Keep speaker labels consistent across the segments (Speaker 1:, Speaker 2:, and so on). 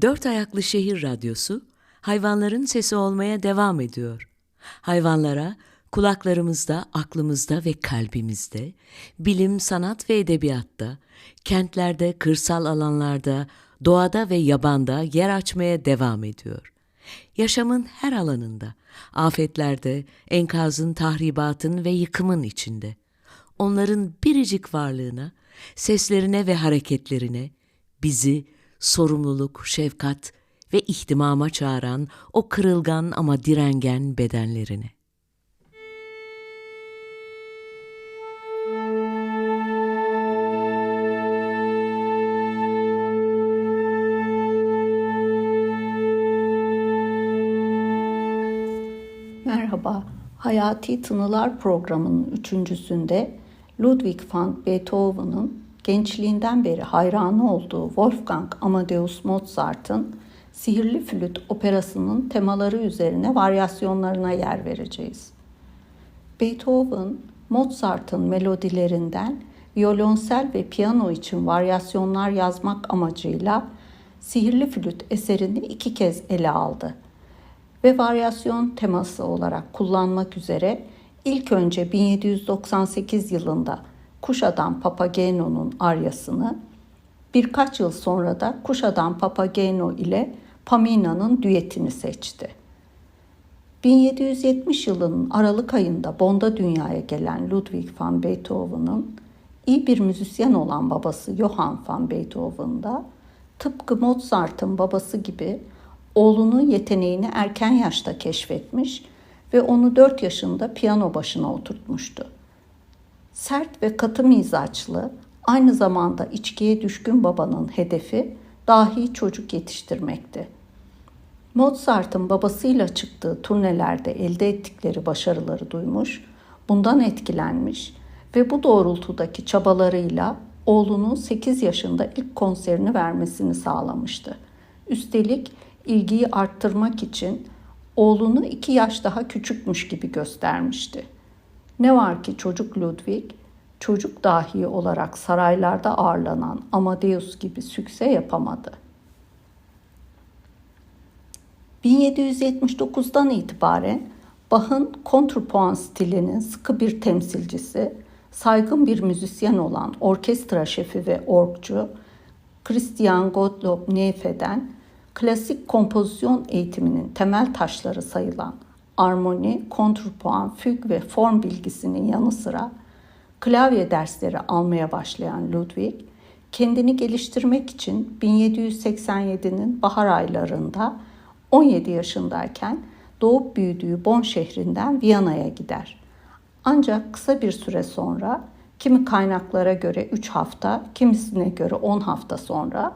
Speaker 1: Dört Ayaklı Şehir Radyosu hayvanların sesi olmaya devam ediyor. Hayvanlara kulaklarımızda, aklımızda ve kalbimizde, bilim, sanat ve edebiyatta, kentlerde, kırsal alanlarda, doğada ve yabanda yer açmaya devam ediyor. Yaşamın her alanında, afetlerde, enkazın, tahribatın ve yıkımın içinde. Onların biricik varlığına, seslerine ve hareketlerine bizi sorumluluk, şefkat ve ihtimama çağıran o kırılgan ama direngen bedenlerine.
Speaker 2: Merhaba, Hayati Tınılar programının üçüncüsünde Ludwig van Beethoven'ın gençliğinden beri hayranı olduğu Wolfgang Amadeus Mozart'ın Sihirli Flüt operasının temaları üzerine varyasyonlarına yer vereceğiz. Beethoven, Mozart'ın melodilerinden violonsel ve piyano için varyasyonlar yazmak amacıyla Sihirli Flüt eserini iki kez ele aldı ve varyasyon teması olarak kullanmak üzere ilk önce 1798 yılında Kuşadam Papageno'nun aryasını, birkaç yıl sonra da Kuşadam Papageno ile Pamina'nın düetini seçti. 1770 yılının Aralık ayında Bond'a dünyaya gelen Ludwig van Beethoven'ın iyi bir müzisyen olan babası Johann van Beethoven da tıpkı Mozart'ın babası gibi oğlunun yeteneğini erken yaşta keşfetmiş ve onu 4 yaşında piyano başına oturtmuştu. Sert ve katı mizaçlı, aynı zamanda içkiye düşkün babanın hedefi dahi çocuk yetiştirmekti. Mozart'ın babasıyla çıktığı turnelerde elde ettikleri başarıları duymuş, bundan etkilenmiş ve bu doğrultudaki çabalarıyla oğlunun 8 yaşında ilk konserini vermesini sağlamıştı. Üstelik ilgiyi arttırmak için oğlunu iki yaş daha küçükmüş gibi göstermişti. Ne var ki çocuk Ludwig, çocuk dahi olarak saraylarda ağırlanan Amadeus gibi sükse yapamadı. 1779'dan itibaren Bach'ın kontrpuan stilinin sıkı bir temsilcisi, saygın bir müzisyen olan orkestra şefi ve orkçu Christian Gottlob Neefe'den klasik kompozisyon eğitiminin temel taşları sayılan armoni, kontrpuan, füg ve form bilgisinin yanı sıra klavye dersleri almaya başlayan Ludwig, kendini geliştirmek için 1787'nin bahar aylarında 17 yaşındayken doğup büyüdüğü Bonn şehrinden Viyana'ya gider. Ancak kısa bir süre sonra kimi kaynaklara göre 3 hafta, kimisine göre 10 hafta sonra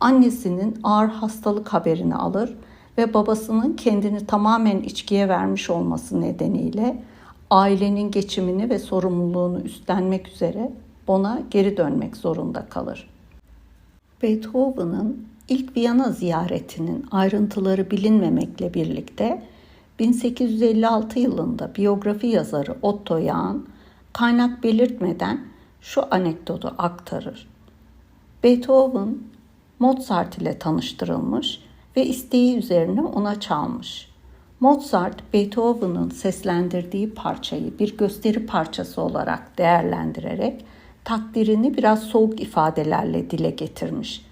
Speaker 2: annesinin ağır hastalık haberini alır ve babasının kendini tamamen içkiye vermiş olması nedeniyle ailenin geçimini ve sorumluluğunu üstlenmek üzere Bonn'a geri dönmek zorunda kalır. Beethoven'ın ilk Viyana ziyaretinin ayrıntıları bilinmemekle birlikte 1856 yılında biyografi yazarı Otto Jahn kaynak belirtmeden şu anekdotu aktarır. Beethoven Mozart ile tanıştırılmış ve isteği üzerine ona çalmış. Mozart, Beethoven'ın seslendirdiği parçayı bir gösteri parçası olarak değerlendirerek takdirini biraz soğuk ifadelerle dile getirmiş.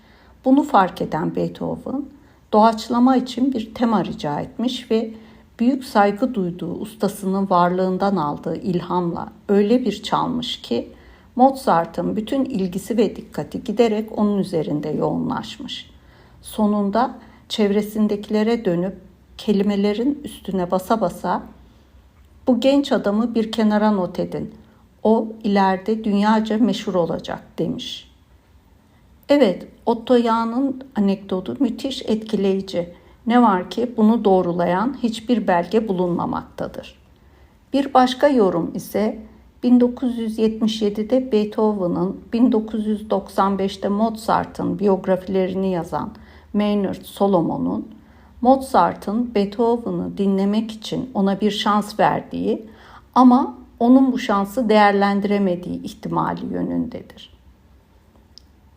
Speaker 2: Bunu fark eden Beethoven, doğaçlama için bir tema rica etmiş ve büyük saygı duyduğu ustasının varlığından aldığı ilhamla öyle bir çalmış ki Mozart'ın bütün ilgisi ve dikkati giderek onun üzerinde yoğunlaşmış. Sonunda çevresindekilere dönüp kelimelerin üstüne basa basa bu genç adamı bir kenara not edin. O ileride dünyaca meşhur olacak demiş. Evet, Otto Yağ'ın anekdotu müthiş etkileyici. Ne var ki bunu doğrulayan hiçbir belge bulunmamaktadır. Bir başka yorum ise 1977'de Beethoven'ın, 1995'te Mozart'ın biyografilerini yazan Maynard Solomon'un Mozart'ın Beethoven'ı dinlemek için ona bir şans verdiği ama onun bu şansı değerlendiremediği ihtimali yönündedir.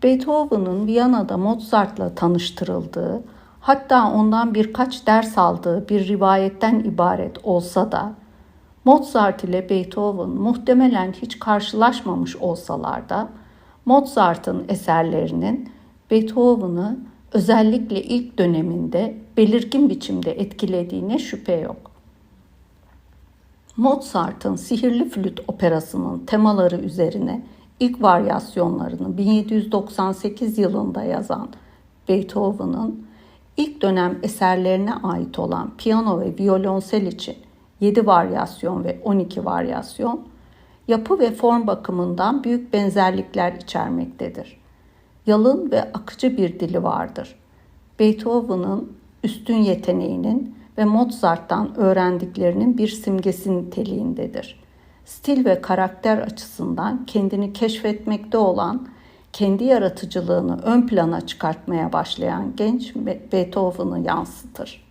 Speaker 2: Beethoven'ın Viyana'da Mozart'la tanıştırıldığı, hatta ondan birkaç ders aldığı bir rivayetten ibaret olsa da Mozart ile Beethoven muhtemelen hiç karşılaşmamış olsalar da Mozart'ın eserlerinin Beethoven'ı özellikle ilk döneminde belirgin biçimde etkilediğine şüphe yok. Mozart'ın Sihirli Flüt operasının temaları üzerine ilk varyasyonlarını 1798 yılında yazan Beethoven'ın ilk dönem eserlerine ait olan piyano ve violonsel için 7 varyasyon ve 12 varyasyon yapı ve form bakımından büyük benzerlikler içermektedir. Yalın ve akıcı bir dili vardır. Beethoven'ın üstün yeteneğinin ve Mozart'tan öğrendiklerinin bir simgesi niteliğindedir. Stil ve karakter açısından kendini keşfetmekte olan, kendi yaratıcılığını ön plana çıkartmaya başlayan genç Beethoven'ı yansıtır.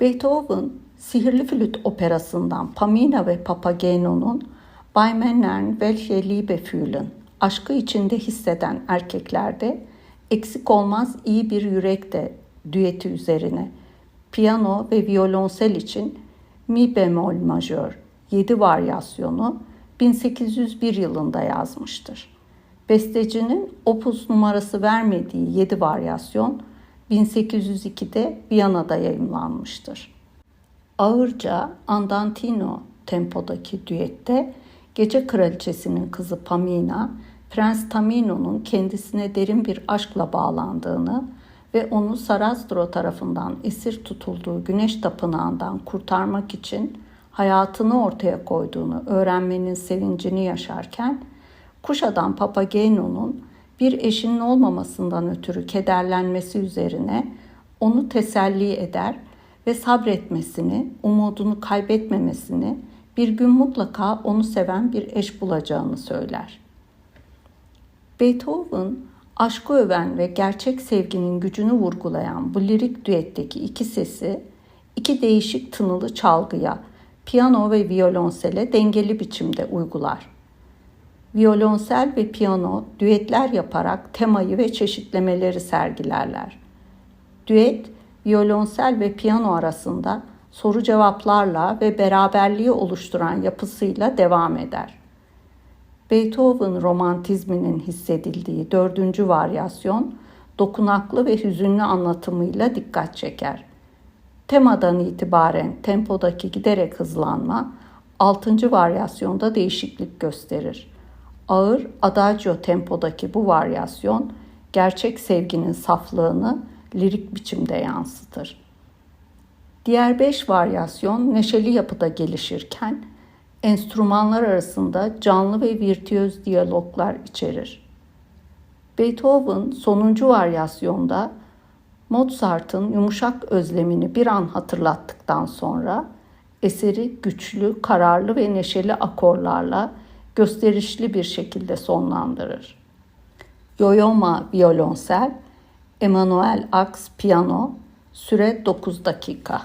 Speaker 2: Beethoven, Sihirli Flüt operasından Pamina ve Papageno'nun Bei Männern welche Liebe fühlen, aşkı içinde hisseden erkeklerde eksik olmaz iyi bir yürek de düeti üzerine piyano ve violonsel için mi bemol majör 7 varyasyonu 1801 yılında yazmıştır. Bestecinin opus numarası vermediği 7 varyasyon 1802'de Viyana'da yayımlanmıştır. Ağırca Andantino tempodaki düette Gece Kraliçesi'nin kızı Pamina, Prens Tamino'nun kendisine derin bir aşkla bağlandığını ve onu Sarastro tarafından esir tutulduğu güneş tapınağından kurtarmak için hayatını ortaya koyduğunu öğrenmenin sevincini yaşarken, kuş adam Papageno'nun bir eşinin olmamasından ötürü kederlenmesi üzerine onu teselli eder ve sabretmesini, umudunu kaybetmemesini, bir gün mutlaka onu seven bir eş bulacağını söyler. Beethoven, aşkı öven ve gerçek sevginin gücünü vurgulayan bu lirik düetteki iki sesi, iki değişik tınılı çalgıya, piyano ve violonsele dengeli biçimde uygular. Violonsel ve piyano düetler yaparak temayı ve çeşitlemeleri sergilerler. Düet, violonsel ve piyano arasında soru cevaplarla ve beraberliği oluşturan yapısıyla devam eder. Beethoven romantizminin hissedildiği dördüncü varyasyon, dokunaklı ve hüzünlü anlatımıyla dikkat çeker. Temadan itibaren tempodaki giderek hızlanma, altıncı varyasyonda değişiklik gösterir. Ağır adagio tempodaki bu varyasyon, gerçek sevginin saflığını lirik biçimde yansıtır. Diğer beş varyasyon neşeli yapıda gelişirken enstrümanlar arasında canlı ve virtüöz diyaloglar içerir. Beethoven sonuncu varyasyonda Mozart'ın yumuşak özlemini bir an hatırlattıktan sonra eseri güçlü, kararlı ve neşeli akorlarla gösterişli bir şekilde sonlandırır. Yoyoma violonsel, Emanuel Ax piyano, süre 9 dakika.